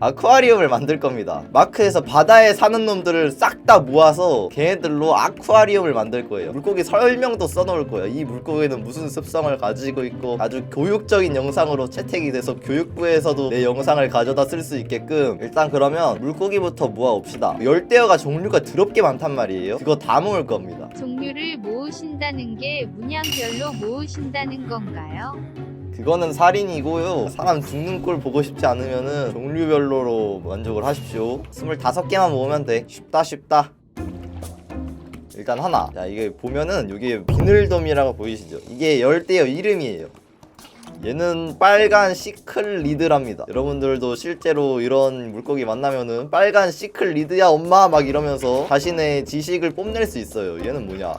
아쿠아리움을 만들 겁니다. 마크에서 바다에 사는 놈들을 싹 다 모아서 걔네들로 아쿠아리움을 만들 거예요. 물고기 설명도 써놓을 거예요. 이 물고기는 무슨 습성을 가지고 있고 아주 교육적인 영상으로 채택이 돼서 교육부에서도 내 영상을 가져다 쓸 수 있게끔 일단 그러면 물고기부터 모아옵시다. 열대어가 종류가 드럽게 많단 말이에요. 그거 다 모을 겁니다. 종류를 모으신다는 게 문양별로 모으신다는 건가요? 그거는 살인이고요. 사람 죽는 꼴 보고 싶지 않으면은 종류별로로 만족을 하십시오. 25개만 모으면 돼. 쉽다 쉽다. 일단 하나. 자, 이게 보면은 여기 비늘돔이라고 보이시죠? 이게 열대어 이름이에요. 얘는 빨간 시클리드랍니다. 여러분들도 실제로 이런 물고기 만나면은 빨간 시클리드야 엄마 막 이러면서 자신의 지식을 뽐낼 수 있어요. 얘는 뭐냐?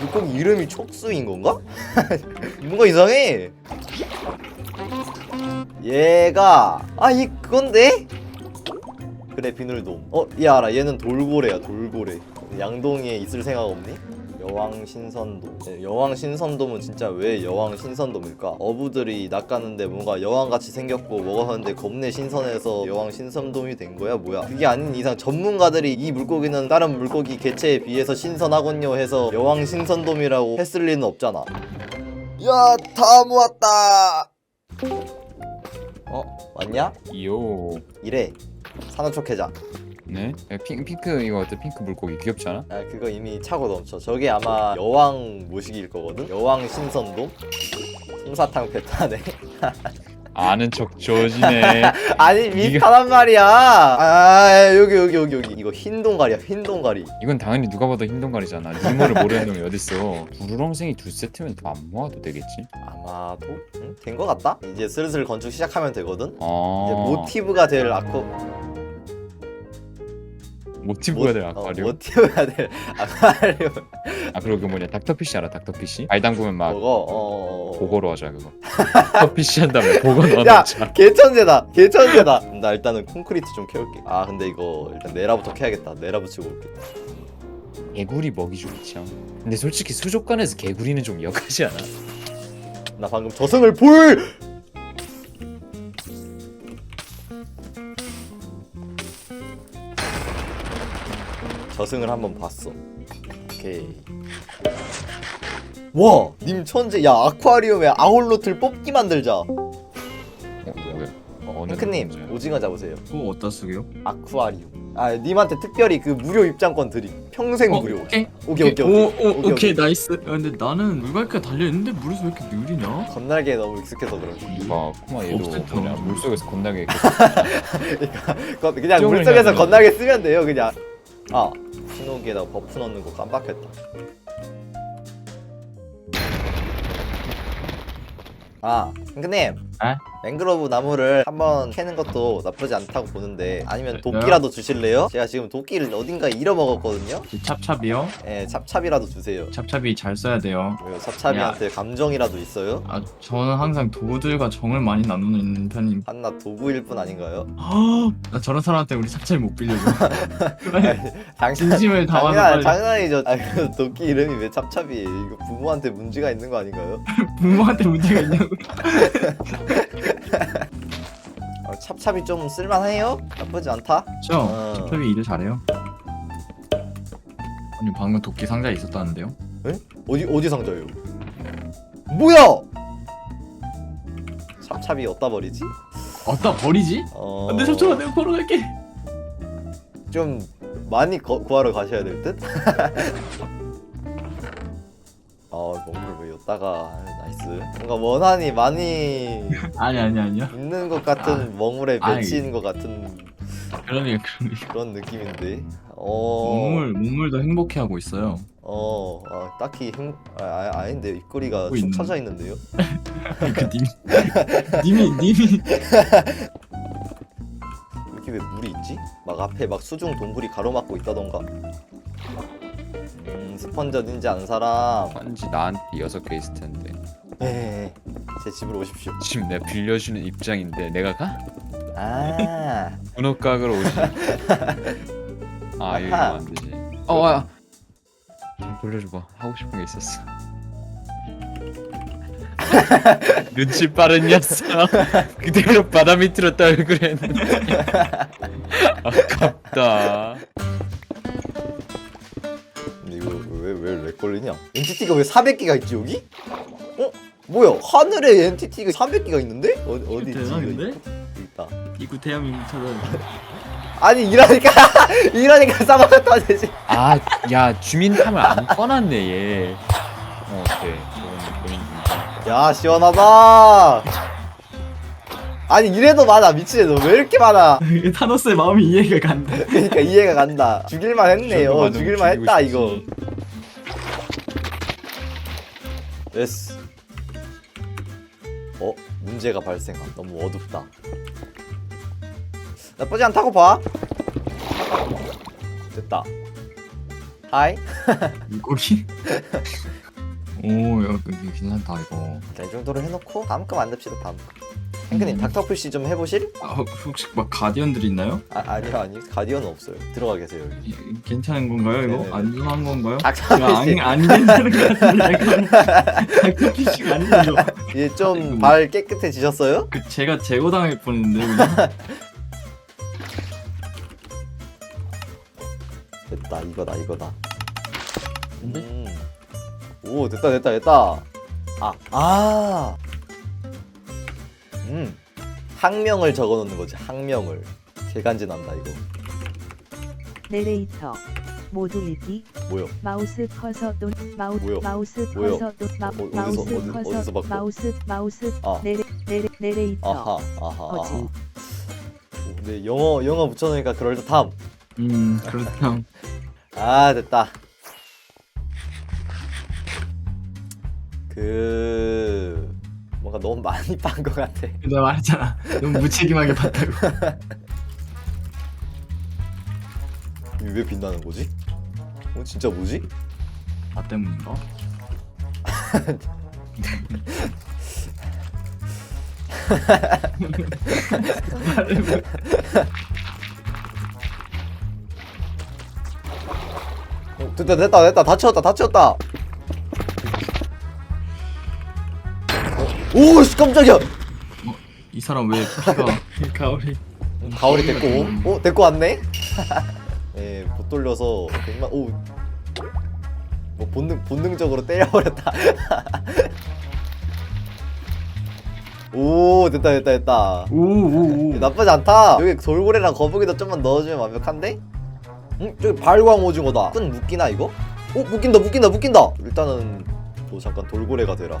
물고기 이름이 촉수인 건가? 뭔가 이상해 얘가 아 이 그건데? 그래 비늘돔 어? 얘 알아 얘는 돌고래야 돌고래 양동이에 있을 생각 없니? 여왕 신선돔 네, 여왕 신선돔은 진짜 왜 여왕 신선돔일까? 어부들이 낚았는데 뭔가 여왕같이 생겼고 먹었는데 겁내 신선해서 여왕 신선돔이 된 거야 뭐야 그게 아닌 이상 전문가들이 이 물고기는 다른 물고기 개체에 비해서 신선하군요 해서 여왕 신선돔이라고 했을 리는 없잖아 야 다 모았다 어? 왔냐? 요. 이래 산호초 해자 네? 야, 핑, 핑크 이거 어때? 핑크 물고기 귀엽지 않아? 아 그거 이미 차고 넘쳐 저게 아마 여왕 모시기일 거거든 여왕 신선돔 솜사탕 배타네 아는 척 조지네. 아니 비슷하단 말이야 아 여기 여기 여기 여기 이거 흰 동가리야 흰 동가리 이건 당연히 누가 봐도 흰 동가리잖아. 니모를 모르는 놈이 어딨어. 부르렁생이 두 세트면 더 안 모아도 되겠지? 아마도 응? 된거 같다 이제 슬슬 건축 시작하면 되거든 이제 아. 모티브가 될 아쿠 모티브가 될 어, 아쿠아리움? 모티브가 될 아쿠아리움. 아 그리고 그 뭐냐 닥터피쉬 알아 닥터피쉬? 발 담그면 막 그거 어 보고로 하자 그거. 닥터피쉬 한 다음에 야 넣어놓자. 개천재다 개천재다. 나 일단은 콘크리트 좀 캐올게. 아 근데 이거 일단 네라부터 캐야겠다. 네라 붙이고 올게. 개구리 먹이 좋죠 근데 솔직히 수족관에서 개구리는 좀 역하지 않아? 나 방금 저승을 볼 저승을 한번 봤어. 오케이. 와! 님 천재. 야 아쿠아리움에 아홀로트를 뽑기 만들자. 어 뭐야? 어, 핑크님 문제야? 오징어 잡으세요. 그거 어디다 쓰게요? 아쿠아리움. 아 님한테 특별히 그 무료 입장권 드림. 평생 어, 무료. 오케이. 오케이 오케이 오, 오케이. 오, 오케이, 오케이, 나이스. 야, 근데 나는 물갈퀴가 달려있는데 물에서 왜 이렇게 느리냐? 건날개에 너무 익숙해서 그런지. 누가 코마 얘도 없을 뭐냐? 줄. 물속에서 건나게 거- 그냥 물속에서 건나게 쓰면 돼요 그냥 아 신호기에다 버프 넣는 거 깜빡했다. 아 핑크님 아? 맹그로브 나무를 한번 캐는 것도 나쁘지 않다고 보는데 아니면 네, 도끼라도 주실래요? 제가 지금 도끼를 어딘가에 잃어먹었거든요 이 찹찹이요? 예 찹찹이라도 주세요 찹찹이 잘 써야 돼요 왜요 찹찹이한테 감정이라도 있어요? 아 저는 항상 도구들과 정을 많이 나누는 편임 한낱 도구일 뿐 아닌가요? 나 저런 사람한테 우리 찹찹이 못 빌려줘 당신 진심을 담아서 장난, 빨리 장난이죠. 아, 그 도끼 이름이 왜 찹찹이에요? 이거 부모한테 문제가 있는 거 아닌가요? 부모한테 문제가 있냐고 아, 찹찹이 좀 쓸만해요? 나쁘지 않다. 저 어. 찹찹이 일을 잘해요 아니 방금 도끼 상자에 있었다는데요? 어디 어디 상자예요? 뭐야? 찹찹이 어디다 버리지? 어디다 버리지? 어... 안돼 찹찹아 내가 걸어갈게 좀 많이 거, 구하러 가셔야 될 듯? 줬다가 나이스 뭔가 원한이 많이 아니 아니 아니요. 있는 것 같은 아, 멍울에 맺힌 것 같은 그러니 그러니 그런 느낌인데 어... 몸을 몸을 더 행복해하고 있어요. 어... 아, 딱히 행... 아, 아, 아닌데 입꼬리가 쭉 있네. 쳐져 있는데요? 그 님이 님이 님이 이렇게 왜 물이 있지? 막 앞에 막 수중 동굴이 가로막고 있다던가 스펀지 어딘지 안 사람. 스펀지 난 여섯 개 있을 텐데. 네, 제 집으로 오십시오. 지금 내가 빌려주는 입장인데 내가 가? 아. 문어각으로 오지 아 이러면 안 되지. 아. 어야 돌려줘봐. 하고 싶은 게 있었어. 눈치 빠른 녀석. 그대로 바다 밑으로 떨그랬는데. 아깝다. 걸리냐? 엔티티가 왜 400개가 있지 여기? 어? 뭐야? 하늘에 엔티티가 300개가 있는데? 어, 어디 대박인데? 여기 있다. 이구 대한민국 찾아. 아니 이러니까 이러니까 싸바가 터지지. 아, 야 주민 탐을 안 꺼놨네 얘. 어, 그래. 저건 야 시원하다. 아니 이래도 많아 미치네 너 왜 이렇게 많아? 타노스의 마음이 이해가 간다. 그러니까 이해가 간다. 죽일만 했네요. 죽일만 했다 이거. S 어? 문제가 발생함 너무 어둡다 나쁘지 않다고 봐 됐다 하이 물고기? 오, 야, 이거 괜찮다, 이거. 자, 이 정도로 해놓고 다음 거 만듭시다 다음 거 탱크님 음. 닥터푸시 좀 해보실? 아, 혹시 막 가디언들 있나요? 아, 아니요 아니 가디언은 없어요 들어가 계세요 여기 이- 괜찮은 건가요 이거? 안전한 건가요? 아, 닥터푸시 아, 안 괜찮은 것 같은데 닥터 피싱 아니죠? 얘 좀 아이고. 깨끗해지셨어요? 그 제가 제거당할 뻔했는데 됐다 이거다 이거다 근데? 음. 오 됐다 됐다 됐다 아아 음. 학명을 적어놓는 거지 학명을 개간지 난다 이거 내레이터 모두 읽기 뭐요? 마우스 커서 또 마우 뭐요? 마우스 뭐요? 커서 또 마, 어, 어디서, 마우스 어디- 커서 어디서 마우스 마우스 아. 내레 내레 내레이터 아하 아하 거지. 아하 영어 영어 붙여놓으니까 그럴듯함 음 그렇다. 아 됐다 그 뭔가 너무 많이 빤 것 같아. 내가 말했잖아. 너무 무책임하게 봤다고. 이게 왜 빛나는 거지? 어 진짜 뭐지? 나 때문인가? 어, 됐다 됐다 됐다 다 치웠다 다 치웠다 오, 씨, 깜짝이야. 뭐, 이 사람 왜 피가 가오리 가오리 됐고. 어, 데리고 왔네? 예, 못 돌려서. 백만, 오. 뭐, 본능, 본능적으로 때려버렸다. 오, 됐다, 됐다, 됐다. 오오오 나쁘지 않다. 여기 돌고래랑 거북이도 좀만 넣어주면 완벽한데? 응? 저기 발광 오징어다. 끈 묶이나, 이거? 오, 묶인다, 묶인다, 묶인다. 일단은, 뭐, 잠깐 돌고래가 되라.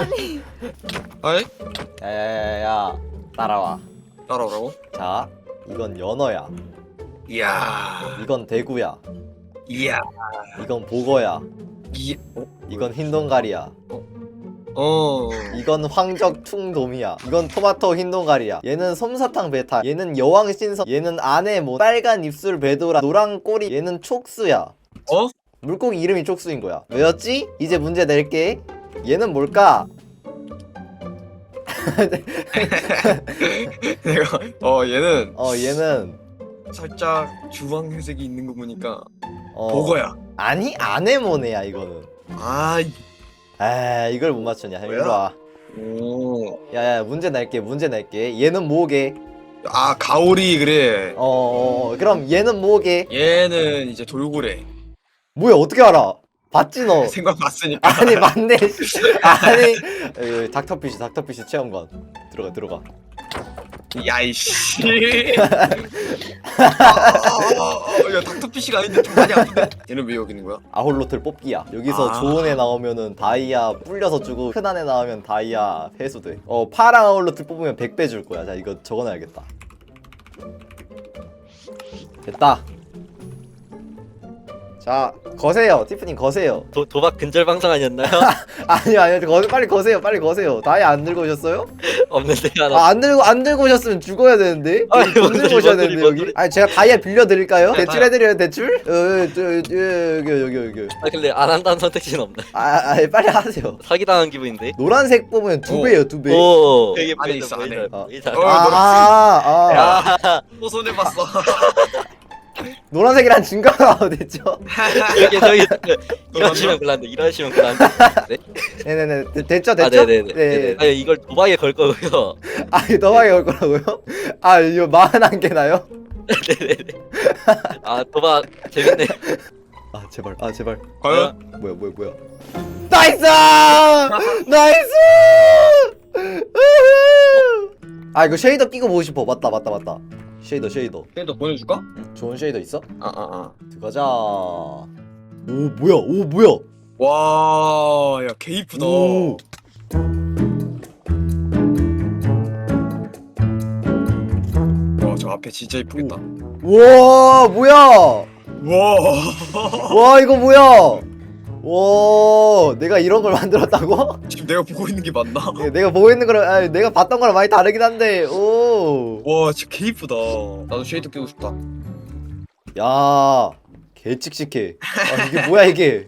빨리. 아이? 야야야야 따라와. 따라오라고? 자 이건 연어야. 이야. 이건 대구야. 이야. 이건 보거야. 이 어? 이건 흰동가리야. 어. 어. 이건 황적 퉁돔이야. 이건 토마토 흰동가리야. 얘는 솜사탕 베타. 얘는 여왕 신선 얘는 아내 뭐 빨간 입술 베도라. 노랑 꼬리. 얘는 촉수야. 어? 물고기 이름이 촉수인 거야. 왜였지? 이제 문제 낼게. 얘는 뭘까? 내가 어 얘는 어 얘는 살짝 주황색이 있는 거 보니까 어, 보거야 아니 아네모네야 이거는 아 아 이걸 못 맞췄냐 뭐야? 와 오. 야야 문제 낼게 문제 낼게 얘는 뭐게? 아 가오리 그래 어, 어 어, 그럼 얘는 뭐게? 얘는 이제 돌고래 뭐야 어떻게 알아? 봤지 너 생각 봤으니까. 아니 맞네 씨. 아니 여기 닥터피쉬 닥터피쉬 체험관 들어가 들어가 야이씨. 아, 야 닥터피쉬가 아닌데 좀 많이 아픈데. 얘는 왜 여기 있는 거야? 아홀로틀 뽑기야 여기서 아. 좋은 애 나오면은 다이아 불려서 주고 흔한 애 나오면 다이아 회수돼 어 파랑 아홀로틀 뽑으면 100배 줄 거야 자 이거 적어놔야겠다 됐다 자 거세요 티프님 거세요 도, 도박 근절 방송 아니었나요? 아니요 아니요 거, 빨리 거세요 빨리 거세요 다이아 안 들고 오셨어요? 없는데 하나. 아, 안 들고 안 들고 오셨으면 죽어야 되는데. 아니, 돈 뭔 들고 소리, 오셔야 뭔 되는데 뭔 여기. 소리. 아니 제가 다이아 빌려 드릴까요? 네, 대출. 해드려요 대출? 어, 저, 저, 여기 여기 여기. 아 근데 안 한다는 선택지는 없나? 아, 아 빨리 하세요. 사기 당한 기분인데. 노란색 뽑으면 두 오. 배요 두 배. 오. 되게 안에 보인다, 있어, 보인다, 안에. 어. 보인다. 어, 아, 아, 아. 아, 또 손해 봤어. 노란색이란 증거가 어딨죠? 저기 저기 이러시면 곤란데 이러시면 곤란데. 네? 네네네 되- 됐죠 아 됐죠? 네네네. 네. 아니 이걸 도박에 걸 거고요. 아 이거 너무하게 올 거라고요? 아 이거 마흔한 개나요? 네네네. 아 도박 재밌네. 아 제발 아 제발 과연? 뭐야 뭐야 뭐야 나이스 나이스 아 이거 쉐이더 끼고 보고 싶어 맞다 맞다 맞다 쉐이더 쉐이더 또 보내줄까? 좋은 쉐이더 있어? 아아 아. 들어가자 오 뭐야 오 뭐야 와, 야, 개 이쁘다. 오. 와, 저 앞에 진짜 이쁘겠다. 와 뭐야 와, 와 이거 뭐야 와 내가 이런 걸 만들었다고? 지금 내가 보고 있는 게 맞나? 예, 내가 보고 있는 거랑 아, 내가 봤던 거랑 많이 다르긴 한데 오 와, 진짜 개 이쁘다. 나도 쉐이드 끼고 싶다. 야, 개 칙칙해. 아, 이게 뭐야 이게?